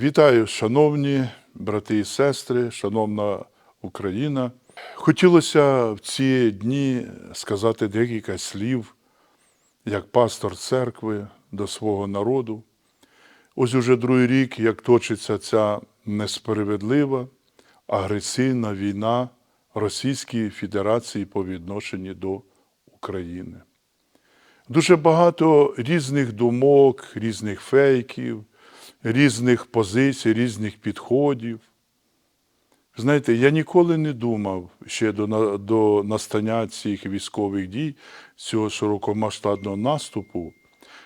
Вітаю, шановні брати і сестри, шановна Україна. Хотілося в ці дні сказати декілька слів як пастор церкви до свого народу. Ось уже другий рік, як точиться ця несправедлива, агресивна війна Російської Федерації по відношенню до України. Дуже багато різних думок, різних фейків, різних позицій, різних підходів. Знаєте, я ніколи не думав ще до, до настання цих військових дій, цього широкомасштабного наступу,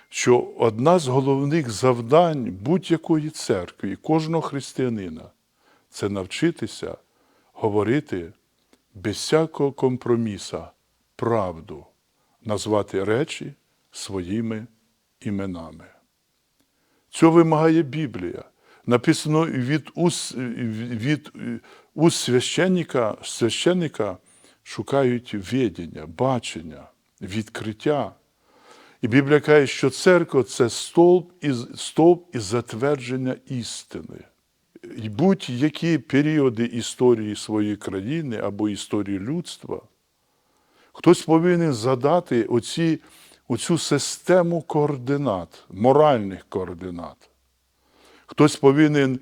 що одна з головних завдань будь-якої церкви кожного християнина це навчитися говорити без всякого компроміса правду, назвати речі своїми іменами. Цього вимагає Біблія. Написано від уст, від уст священника, священника шукають відення, бачення, відкриття. І Біблія каже, що церква це стовп і, стовп і затвердження істини. І будь-які періоди історії своєї країни або історії людства, хтось повинен задати оці, оцю систему координат, моральних координат. Хтось повинен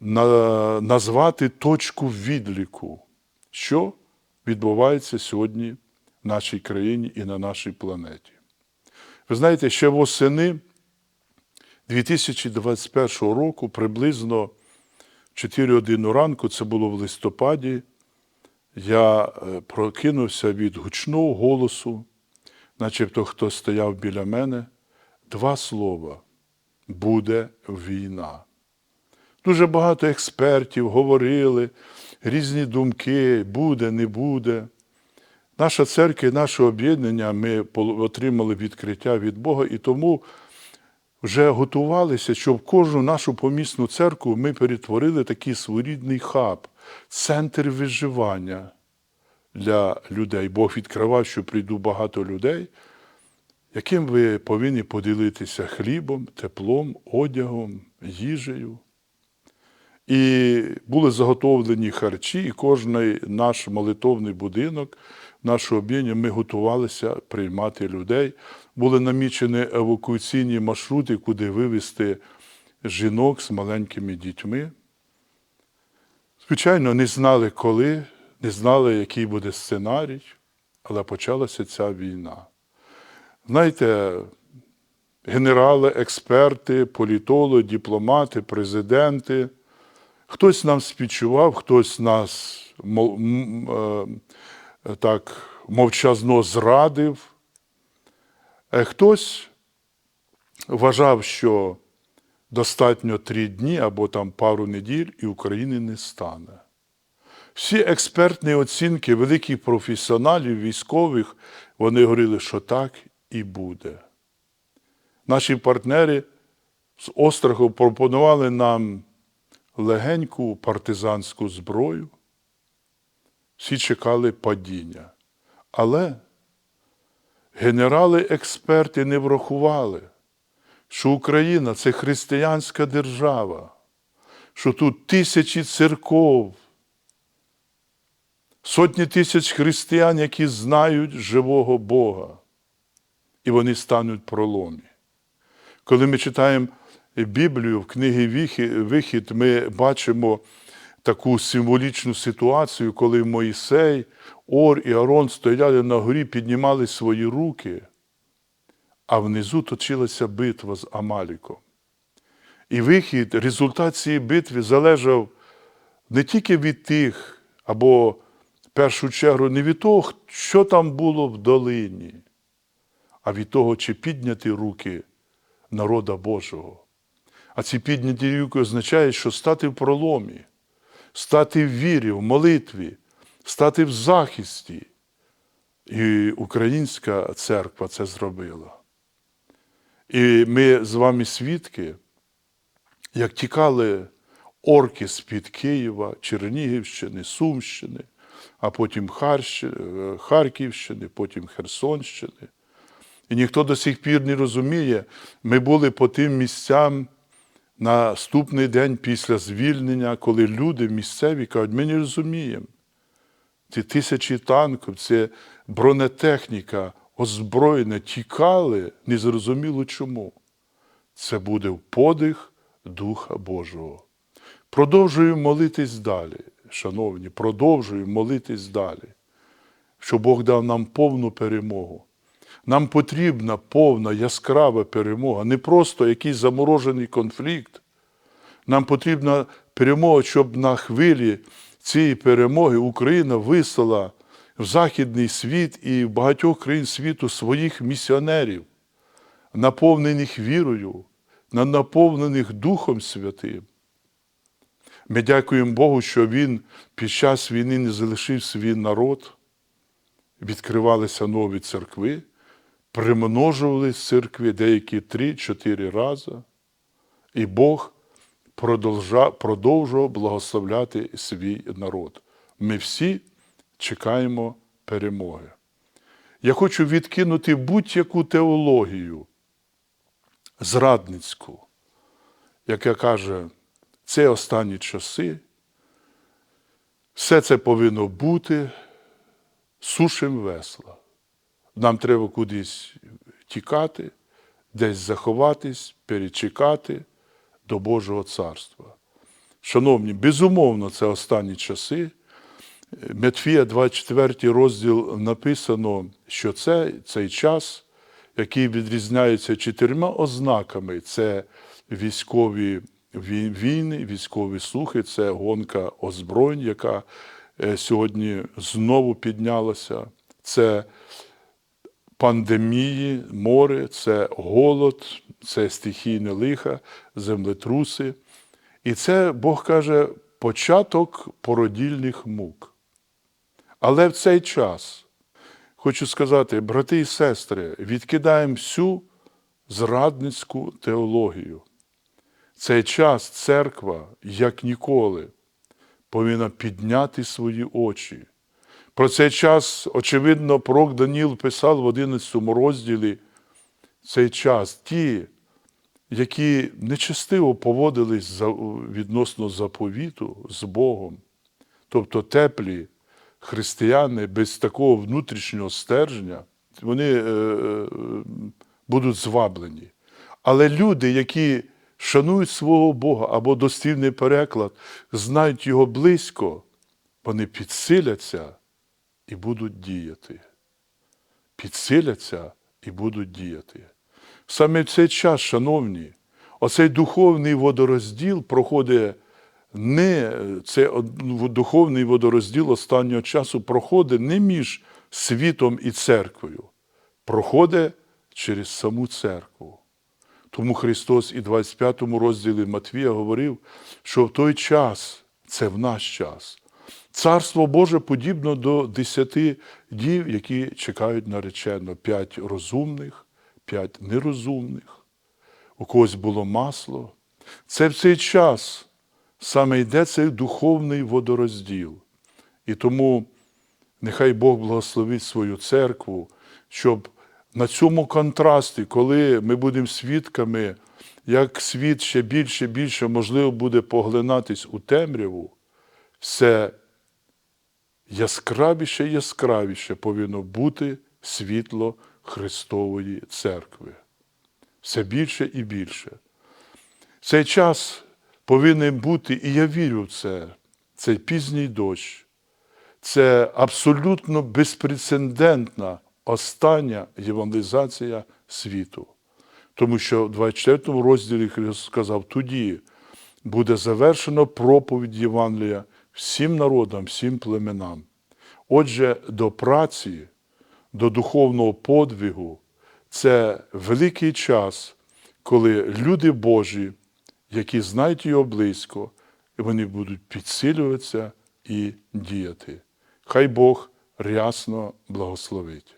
на, назвати точку відліку, що відбувається сьогодні в нашій країні і на нашій планеті. Ви знаєте, ще восени 2021 року, приблизно в 4 години ранку, це було в листопаді, я е, прокинувся від гучного голосу, начебто хтось стояв біля мене, два слова буде війна. Дуже багато експертів говорили, різні думки, буде, не буде. Наша церква, і наше об'єднання, ми отримали відкриття від Бога, і тому вже готувалися, щоб кожну нашу помісну церкву ми перетворили такий своєрідний хаб, центр виживання для людей. Бог відкривав, що прийду багато людей, яким ви повинні поділитися хлібом, теплом, одягом, їжею. І були заготовлені харчі, і кожний наш молитовний будинок, наше об'єднання, ми готувалися приймати людей. Були намічені евакуаційні маршрути, куди вивезти жінок з маленькими дітьми. Звичайно, не знали коли, не знали, який буде сценарій, але почалася ця війна. Знаєте, генерали, експерти, політологи, дипломати, президенти. Хтось нам співчував, хтось нас е, так мовчазно зрадив, Е, хтось вважав, що достатньо три дні або там пару неділь, і України не стане. Всі експертні оцінки великих професіоналів, військових, вони говорили, що так і буде. Наші партнери з остраху пропонували нам легеньку партизанську зброю. Всі чекали падіння. Але генерали-експерти не врахували, що Україна це християнська держава, що тут тисячі церков, сотні тисяч християн, які знають живого Бога, і вони стануть проломі. Коли ми читаємо Біблію в книгі Вихід, ми бачимо таку символічну ситуацію, коли Моїсей, Ор і Арон стояли на горі, піднімали свої руки, а внизу точилася битва з Амаліком. І вихід, результат цієї битви залежав не тільки від тих, або першу чергу не від того, що там було в долині, а від того, чи підняті руки народа Божого. А ці підняті руки означають, що стати в проломі, стати в вірі, в молитві, стати в захисті. І українська церква це зробила. І ми з вами свідки, як тікали орки з-під Києва, Чернігівщини, Сумщини, а потім Харківщини, потім Херсонщини. І ніхто до сих пір не розуміє, ми були по тим місцям наступний день після звільнення, коли люди місцеві кажуть, ми не розуміємо. Ці тисячі танків, це бронетехніка, озброєна, тікали, незрозуміло чому. Це буде в подих Духа Божого. Продовжую молитись далі, шановні, продовжую молитись далі, що Бог дав нам повну перемогу. Нам потрібна повна яскрава перемога, не просто якийсь заморожений конфлікт. Нам потрібна перемога, щоб на хвилі цієї перемоги Україна вислала в Західний світ і в багатьох країн світу своїх місіонерів, наповнених вірою, наповнених Духом Святим. Ми дякуємо Богу, що Він під час війни не залишив свій народ, відкривалися нові церкви, примножувались церкви деякі три-чотири рази, і Бог продовжував благословляти свій народ. Ми всі чекаємо перемоги. Я хочу відкинути будь-яку теологію зрадницьку, яка каже, це останні часи, все це повинно бути, сушим весла. Нам треба кудись тікати, десь заховатись, перечекати до Божого царства. Шановні, безумовно, це останні часи. Метфія, 24 розділ написано, що це цей час, який відрізняється чотирма ознаками: це військові вій- війни, військові слухи, це гонка озброєнь, яка е, сьогодні знову піднялася. Це пандемії, море, це голод, це стихійне лиха, землетруси. І це, Бог каже, початок породільних мук. Але в цей час, хочу сказати, брати і сестри, відкидаємо всю зрадницьку теологію. Цей час церква, як ніколи, повинна підняти свої очі. Про цей час, очевидно, пророк Даніл писав в 11 розділі цей час. Ті, які нечестиво поводились відносно заповіту з Богом, тобто теплі християни без такого внутрішнього стержня, вони е, е, будуть зваблені. Але люди, які шанують свого Бога або дослівний переклад, знають його близько, вони підсиляться і будуть діяти. Підсиляться і будуть діяти. Саме в цей час, шановні, оцей духовний водорозділ проходить не це духовний водорозділ останнього часу проходить не між світом і церквою, проходить через саму церкву. Тому Христос і в 25 розділі Матвія говорив, що в той час, це в наш час, Царство Боже подібно до десяти дів, які чекають наречено. П'ять розумних, п'ять нерозумних. У когось було масло. Це в цей час саме йде цей духовний водорозділ. І тому нехай Бог благословить свою церкву, щоб на цьому контрасті, коли ми будемо свідками, як світ ще більше більше можливо буде поглинатись у темряву, все яскравіше яскравіше повинно бути світло Христової церкви. Все більше і більше. Цей час повинен бути, і я вірю в це, цей пізній дощ. Це абсолютно безпрецедентна остання євангелізація світу. Тому що в 24 розділі Христос сказав, тоді буде завершено проповідь Євангелія всім народам, всім племенам. Отже, до праці, до духовного подвигу це великий час, коли люди Божі, які знають його близько, вони будуть підсилюватися і діяти. Хай Бог рясно благословить.